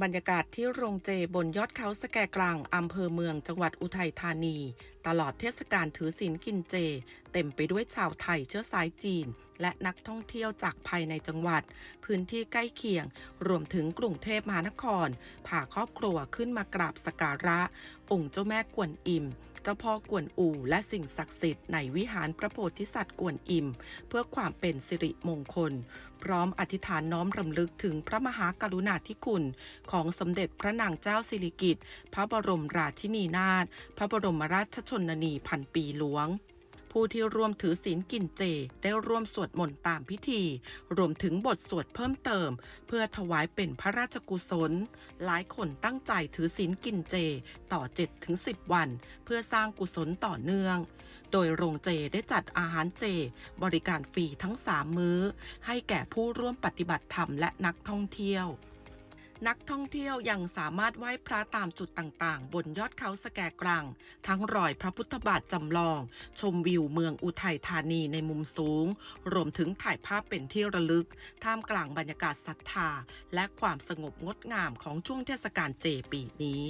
บรรยากาศที่โรงเจบนยอดเขาสแกกลางอำเภอเมืองจังหวัดอุทัยธานี ตลอดเทศกาลถือศีลกินเจ เต็มไปด้วยชาวไทยเชื้อสายจีน และนักท่องเที่ยวจากภายในจังหวัด พื้นที่ใกล้เคียง รวมถึงกรุงเทพมหานครพาครอบครัวขึ้นมากราบสกการะ องค์เจ้าแม่กวนอิม เจ้าพ่อกวนอูและสิ่งศักดิ์สิทธิ์ในวิหารพระโพธิสัตว์กวนอิม เพื่อความเป็นสิริมงคล พร้อมอธิษฐานน้อมรำลึกถึงพระมหากรุณาธิคุณ ของสมเด็จพระนางเจ้าสิริกิติ์พระบรมราชินีนาถพระบรมราชชนนีพันปีหลวง ผู้ที่ร่วมถือศีลกินเจ ได้ร่วมสวดมนต์ตามพิธี รวมถึงบทสวดเพิ่มเติม เพื่อถวายเป็นพระราชกุศล หลายคนตั้งใจถือศีลกินเจต่อ 7-10 วัน เพื่อสร้างกุศลต่อเนื่อง โดยโรงเจได้จัดอาหารเจ บริการฟรีทั้ง 3 มื้อ ให้แก่ผู้ร่วมปฏิบัติธรรมและนักท่องเที่ยว นักท่องเที่ยวยังสามารถไหว้พระตามจุดต่างๆ บนยอดเขาสแกกรัง ทั้งรอยพระพุทธบาทจำลอง ชมวิวเมืองอุทัยธานีในมุมสูง รวมถึงถ่ายภาพเป็นที่ระลึก ท่ามกลางบรรยากาศศรัทธา และความสงบงดงามของช่วงเทศกาลเจปีนี้